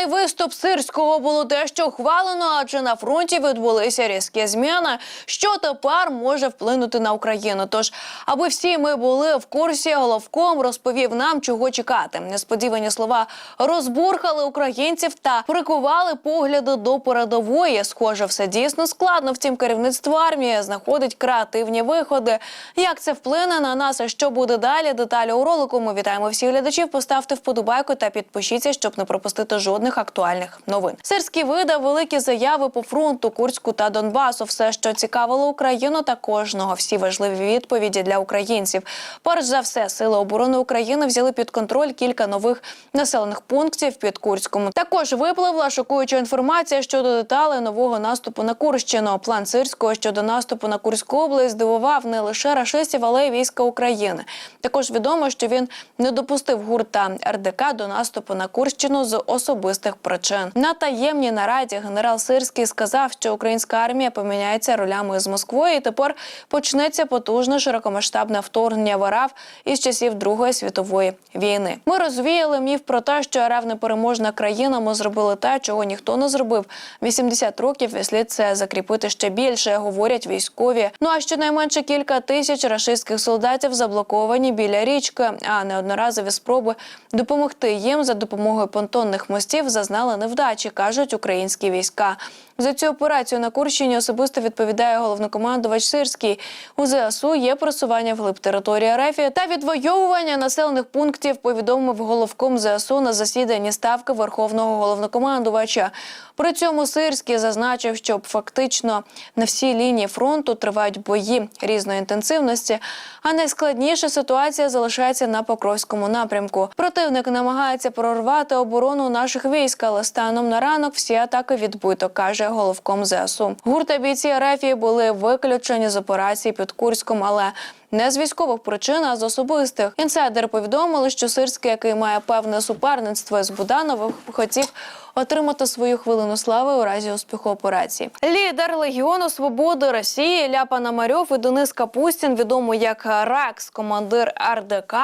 Різдвяний виступ сирського було дещо ухвалено, адже на фронті відбулися різкі зміни, що тепер може вплинути на Україну. Тож, аби всі ми були в курсі, головком розповів нам, чого чекати. Несподівані слова розбурхали українців та прикували погляди до передової. Схоже, все дійсно складно. Втім, керівництво армії знаходить креативні виходи. Як це вплине на нас? і Що буде далі? Деталі у ролику. Ми вітаємо всіх глядачів. Поставте вподобайку та підпишіться, щоб не пропустити жодних актуальних новин. Сирський видав великі заяви по фронту, Курську та Донбасу. Все, що цікавило Україну та кожного. Всі важливі відповіді для українців. Перш за все, сили оборони України взяли під контроль кілька нових населених пунктів під Курськом. Також випливла шокуюча інформація щодо деталей нового наступу на Курщину. План Сирського щодо наступу на Курську область здивував не лише рашистів, але й війська України. Також відомо, що він не допустив гурта РДК до наступу на Курщину з особистих причин. На таємній нараді генерал Сирський сказав, що українська армія поміняється ролями з Москвою. і Тепер почнеться потужне широкомасштабне вторгнення в РФ із часів Другої світової війни. Ми розвіяли міф про те, що РФ непереможна країна. Ми зробили те, чого ніхто не зробив. 80 років і слід це закріпити ще більше, говорять військові. Ну а щонайменше кілька тисяч рашистських солдатів заблоковані біля річки. А неодноразові спроби допомогти їм за допомогою понтонних мостів зазнали невдачі, кажуть українські війська. За цю операцію на Курщині особисто відповідає головнокомандувач Сирський. У ЗСУ є просування вглиб території РФ та відвоювання населених пунктів. Повідомив головком ЗСУ на засіданні ставки Верховного головнокомандувача. При цьому Сирський зазначив, що фактично на всій лінії фронту тривають бої різної інтенсивності. А найскладніша ситуація залишається на Покровському напрямку. Противник намагається прорвати оборону наших військ, але станом на ранок всі атаки відбито, каже головком ЗСУ. Гурта бійці РФ були виключені з операції під Курськом, але не з військових причин, а з особистих. Інсайдери повідомили, що Сирський, який має певне суперництво з Будановим, хотів отримати свою хвилину слави у разі успіху операції. Лідер Легіону Свободи Росії Ілля Пономарьов і Денис Капустін, відомий як Ракс, командир РДК.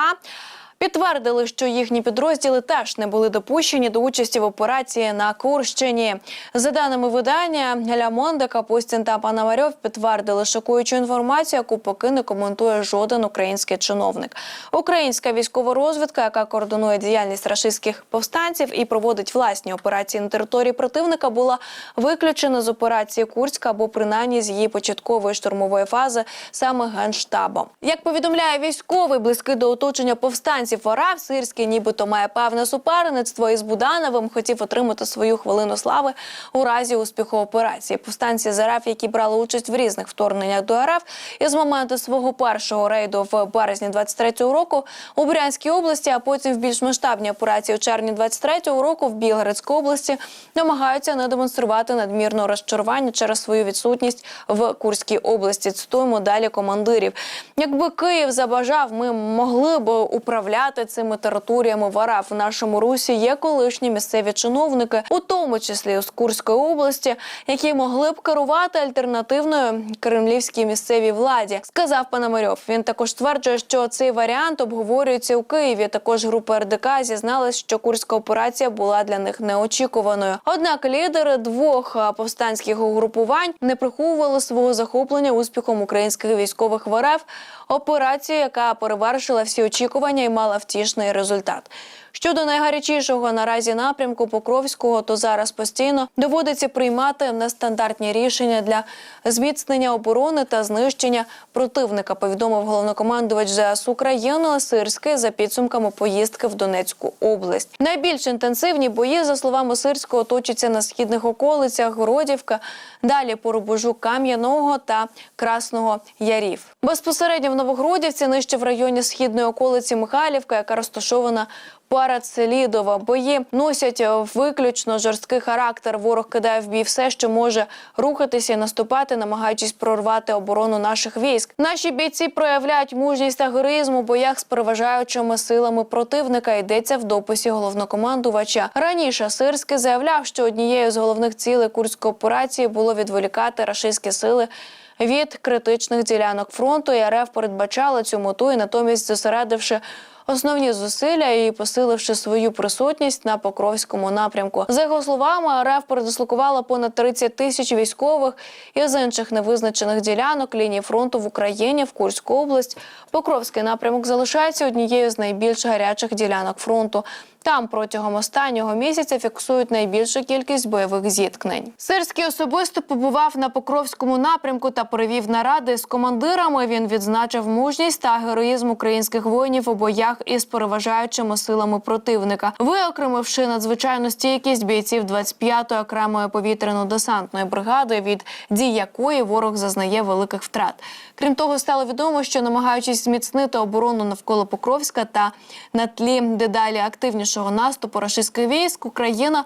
Підтвердили, що їхні підрозділи теж не були допущені до участі в операції на Курщині. За даними видання, Ля Monde, Капустін та Пономарьов підтвердили шокуючу інформацію, яку поки не коментує жоден український чиновник. Українська військова розвідка, яка координує діяльність рашистських повстанців і проводить власні операції на території противника, була виключена з операції Курська або принаймні з її початкової штурмової фази саме генштабом. Як повідомляє військовий, близький до оточення повстанців Варав Сирський, нібито має певне суперництво із Будановим, хотів отримати свою хвилину слави у разі успіху операції. Повстанці з РФ, які брали участь в різних вторгненнях до РФ, і з моменту свого першого рейду в березні 23-го року у Брянській області, а потім в більш масштабній операції у червні 23-го року в Білгородській області намагаються не демонструвати надмірного розчарування через свою відсутність в Курській області. Цитуємо далі командирів. Якби Київ забажав, ми могли б управляти цими територіями в РФ. В нашому русі є колишні місцеві чиновники, у тому числі з Курської області, які могли б керувати альтернативною кремлівській місцевій владі, сказав Пономарьов. Він також стверджує, що цей варіант обговорюється у Києві. Також група РДК зізналась, що курська операція була для них неочікуваною. Однак лідери двох повстанських угрупувань не приховували свого захоплення успіхом українських військових в РФ, операцію, яка перевершила всі очікування і мала втішний результат. Щодо найгарячішого наразі напрямку Покровського, то зараз постійно доводиться приймати нестандартні рішення для зміцнення оборони та знищення противника. Повідомив головнокомандувач ЗС України Сирський за підсумками поїздки в Донецьку область. Найбільш інтенсивні бої, за словами Сирського, точаться на східних околицях Городівка, далі по рубежу Кам'яного та Красного Ярів. Безпосередньо в Новогродівці, нижче в районі східної околиці Михайлівка, яка розташована Перед бої носять виключно жорсткий характер. Ворог кидає в бій все, що може рухатися і наступати, намагаючись прорвати оборону наших військ. Наші бійці проявляють мужність та героїзм у боях з переважаючими силами противника. Йдеться в дописі головнокомандувача. Раніше Сирський заявляв, що однією з головних цілей курської операції було відволікати рашистські сили. Від критичних ділянок фронту і РФ передбачали цю мету і натомість зосередивши основні зусилля і посиливши свою присутність на Покровському напрямку. За його словами, РФ передислокувала понад 30 тисяч військових із інших невизначених ділянок лінії фронту в Україні в Курську область. Покровський напрямок залишається однією з найбільш гарячих ділянок фронту. Там протягом останнього місяця фіксують найбільшу кількість бойових зіткнень. Сирський особисто побував на Покровському напрямку та провів наради з командирами. Він відзначив мужність та героїзм українських воїнів у боях із переважаючими силами противника, виокремивши надзвичайну стійкість бійців 25-ї окремої повітряно-десантної бригади, від дій якої ворог зазнає великих втрат. Крім того, стало відомо, що намагаючись зміцнити оборону навколо Покровська та на тлі дедалі активнішого наступу рашистських військ, Україна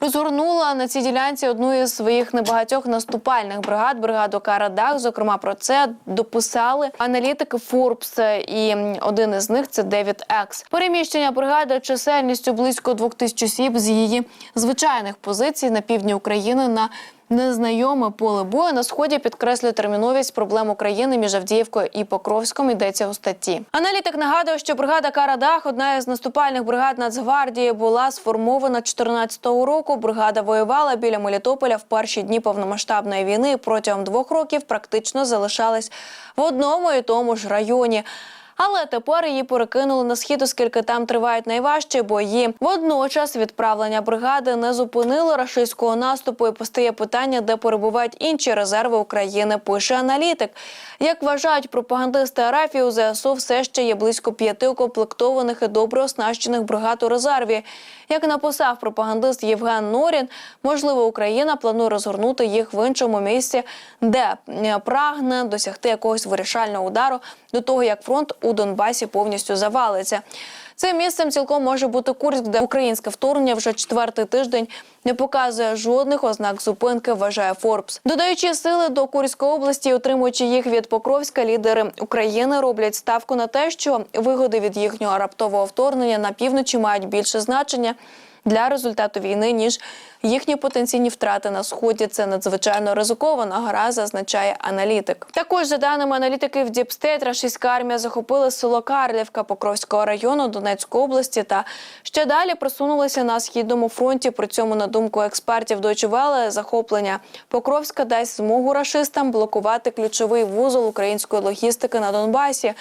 розгорнула на цій ділянці одну із своїх небагатьох наступальних бригад бригаду Карадах. Зокрема, про це дописали аналітики Форбс, і один із них це Девід Екс. Переміщення бригади чисельністю близько двох тисяч осіб з її звичайних позицій на півдні України на Незнайоме поле бою на сході підкреслює терміновість проблем України між Авдіївкою і Покровськом. Йдеться у статті. Аналітик нагадує, що бригада Карадах, одна із наступальних бригад Нацгвардії, була сформована 14-го року. Бригада воювала біля Мелітополя в перші дні повномасштабної війни. Протягом двох років практично залишалась в одному і тому ж районі. Але тепер її перекинули на схід, оскільки там тривають найважчі бої. Водночас відправлення бригади не зупинило рашистського наступу і постає питання, де перебувають інші резерви України. Пише аналітик. Як вважають пропагандисти РФ, і у ЗСУ все ще є близько п'яти укомплектованих і добре оснащених бригад у резерві. Як написав пропагандист Євген Норін, можливо, Україна планує розгорнути їх в іншому місці, де е, прагне досягти якогось вирішального удару до того, як фронт у Донбасі повністю завалиться. Цим місцем цілком може бути Курськ, де українське вторгнення вже четвертий тиждень не показує жодних ознак зупинки, вважає Форбс. Додаючи сили до Курської області, отримуючи їх від Покровська, лідери України роблять ставку на те, що вигоди від їхнього раптового вторгнення на півночі мають більше значення. Для результату війни ніж їхні потенційні втрати на сході це надзвичайно ризикована гра, зазначає аналітик. Також за даними аналітиків Діпстейт, рашистська армія захопила село Карлівка Покровського району Донецької області та ще далі просунулися на східному фронті. При цьому, на думку експертів Welle, захоплення Покровська дасть змогу рашистам блокувати ключовий вузол української логістики на Донбасі.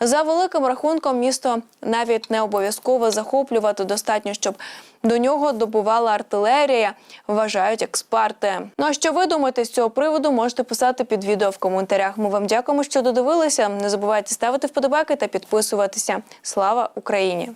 За великим рахунком, місто навіть не обов'язково захоплювати достатньо, щоб до нього добувала артилерія, вважають експерти. Ну а що ви думаєте з цього приводу? Можете писати під відео в коментарях. Ми вам дякуємо, що додивилися. Не забувайте ставити вподобайки та підписуватися. Слава Україні!